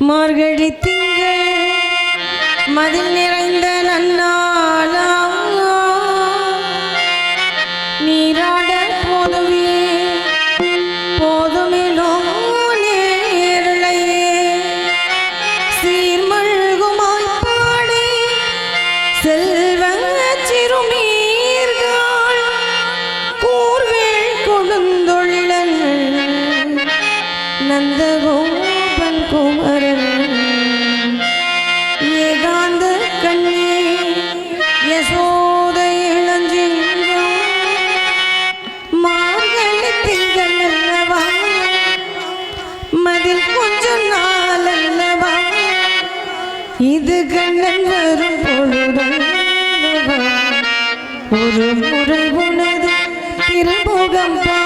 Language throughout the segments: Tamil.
மார்கழி திங்கள் மதில் நிறைந்த நன்னா இது கண்ணன் வரும் பொழுதும் ஒரு முறை உனது திருமுகம் பா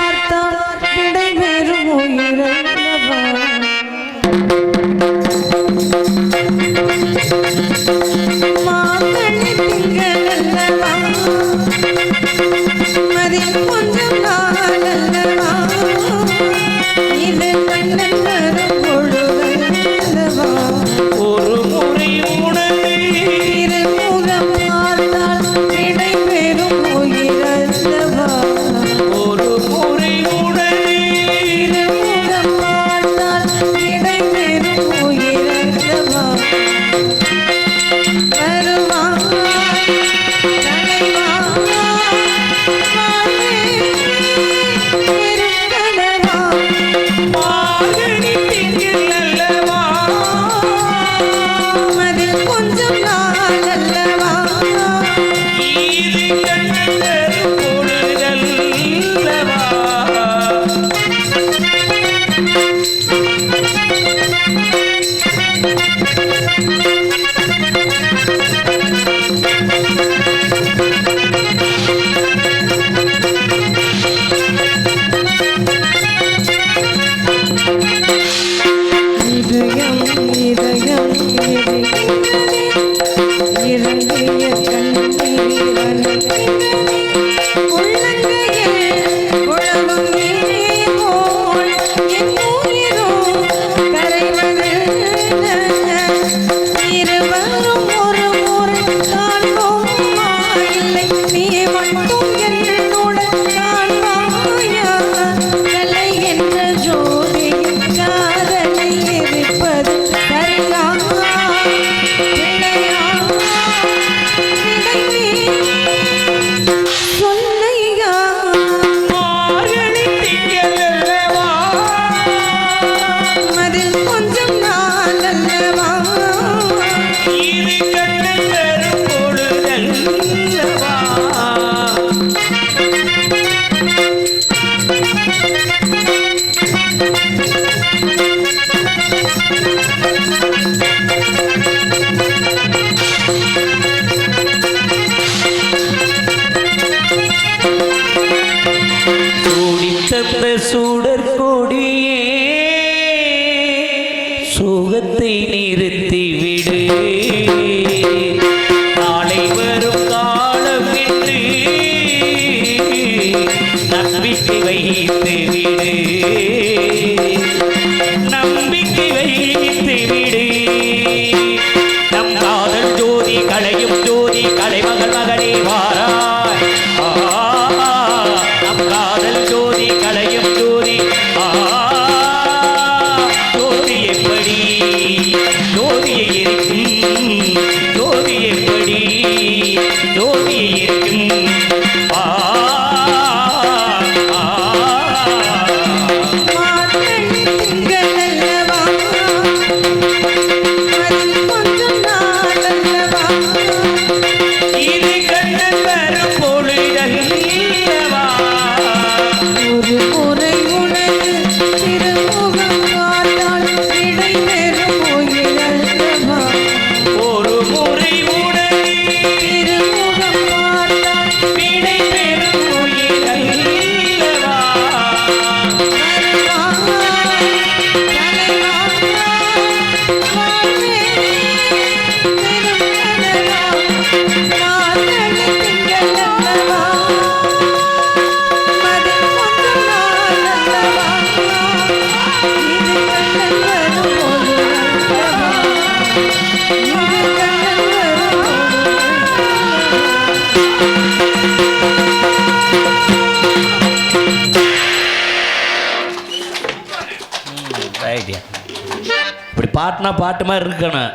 சூடற்கொடியே சுகத்தை நிறுத்திவிடு வைத்து விடு நம்பிக்கை வைத்து விடு நம் காதல் ஜோதி களையும் ஜோதி கலைமகள் மகனே வா. பாட்டுனா பாட்டு மாதிரி இருக்கணும்.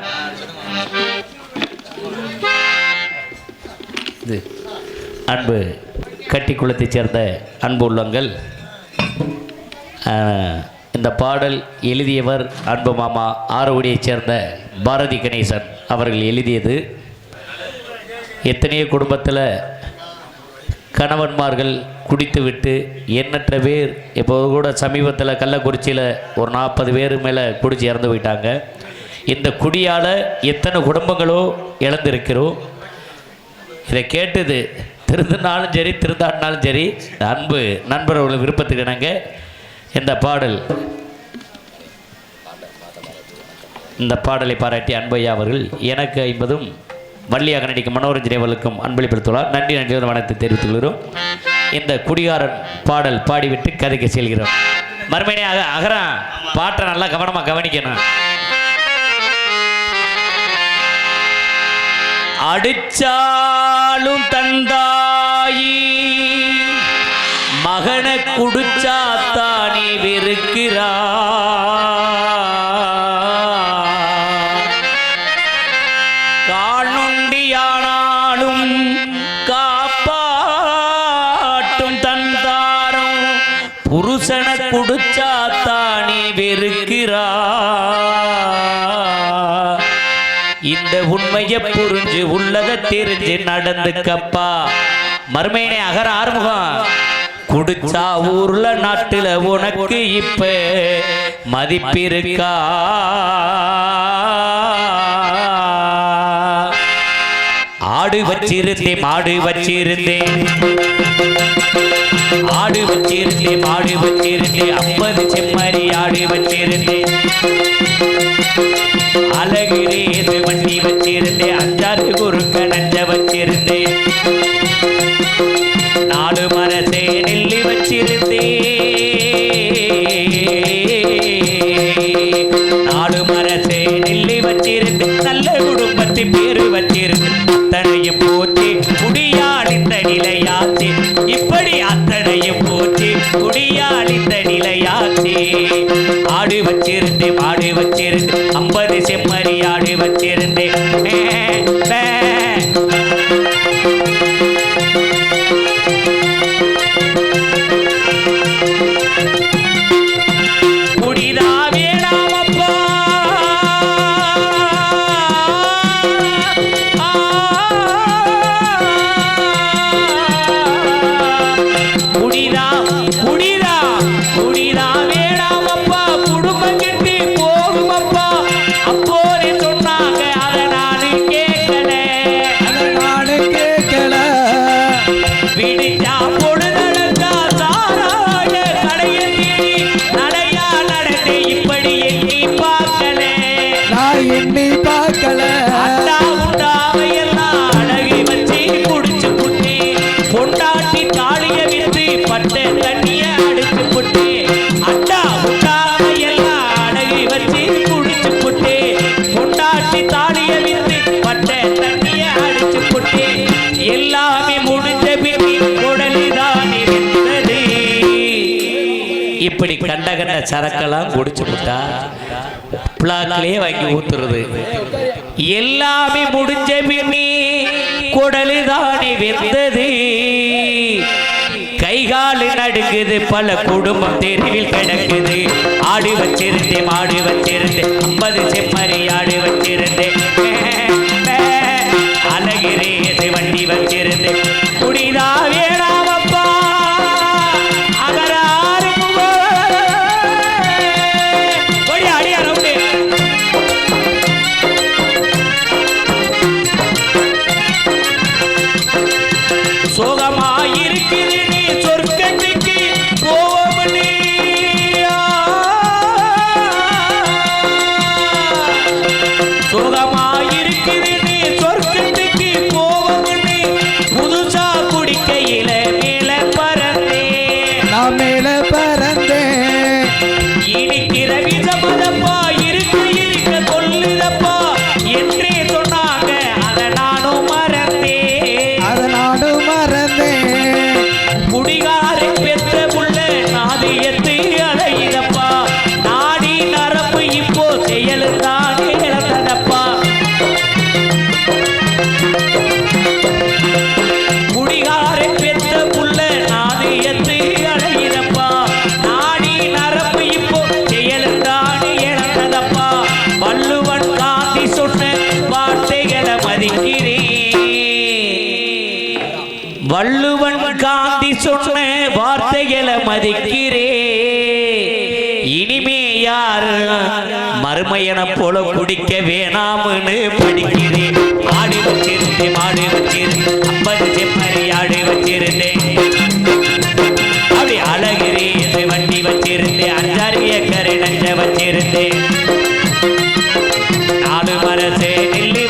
இது அன்பு கட்டி குளத்தைச் சேர்ந்த அன்பு உள்ளங்கள். இந்த பாடல் எழுதியவர் அன்பு மாமா ஆரோடியைச் சேர்ந்த பாரதி கணேசன் அவர்கள் எழுதியது. எத்தனையோ குடும்பத்தில் கணவன்மார்கள் குடித்துவிட்டு எண்ணற்ற பேர் இப்போ கூட சமீபத்தில் கள்ளக்குறிச்சியில் ஒரு நாற்பது பேர் மேலே குடிச்சு இறந்து போயிட்டாங்க. இந்த குடியால் எத்தனை குடும்பங்களோ இழந்திருக்கிறோம். இதை கேட்டது திருந்தினாலும் சரி திருந்தாடினாலும் சரி அன்பு நண்பர்கள் விருப்பத்துக்கு இணங்க இந்த பாடல். இந்த பாடலை பாராட்டி அன்பையா அவர்கள் எனக்கு ஐம்பதும் வள்ளியாக நடிக்கும் மனோரஞ்சனி அவர்களுக்கும் அன்பளிப்படுத்துள்ளார் நன்றி நன்றி வணக்கத்தை தெரிவித்துக் கொள்கிறோம். இந்த குடிகாரன் பாடல் பாடிவிட்டு கதைக்கு செல்கிறோம். மறுமையாக அகரா பாட்டை நல்லா கவனமாக கவனிக்கணும். அடிச்சாலும் தந்தாயி. மகனை குடிச்சாத்தானே வெறுக்கிறா காணுண்டியானாலும் காப்பாட்டும் தந்தாரம் புருஷனை குடிச்சாத்தானே வெறுக்கிறா இந்த உண்மையை புரிஞ்சு உள்ளத தெரிஞ்சு நடந்துக்கப்பா. மறுமையினே அகர ஆறுமுகம். குடிச்சா ஊர்ல நாட்டுல உனக்கு இப்ப மதிப்பிருக்கா? ஆடு வச்சிருந்தேன் மாடு வச்சிருந்தேன். ஆடு வச்சிருந்தேன் மாடு வச்சிருந்தேன். ஐம்பது செம்மறி ஆடு வச்சிருந்தேன். அழகிரேது வண்டி வச்சிருந்தேன் அஞ்சாறு குறுக்க நஞ்ச வச்சிருந்தேன் நாலு மரத்தே நெல்லி வச்சிருந்தேன் இப்படி கண்ட கண்ட சரக்கெல்லாம் குடிச்சு விட்டா பிளாக்லயே வாங்கி ஊத்துறது. எல்லாமே முடிஞ்ச பின்னி குடலு தானே வெந்தது. கைகால் நடுங்குது பல குடும்பம் தெருவில் கிடக்குது. ஆடு வச்சிருந்தேன் மாடு வச்சிருந்தேன் ஐம்பது மேல காந்தி சொன்ன வார்த்தைகளை மதிக்கிறே. இனிமே யாரு மறுமையன போல குடிக்க வேணாம்னு படிக்கிறேன் மாடு வச்சிருந்தேன் மாடு வச்சிருந்தேன் ஐம்பது செம்மறி ஆடு வச்சிருந்தேன். அப்படி அழகிரி வண்டி வச்சிருந்தேன் அஞ்சாறு ஏக்கரை நஞ்ச வச்சிருந்தேன். நாலு மரசே நெல்லி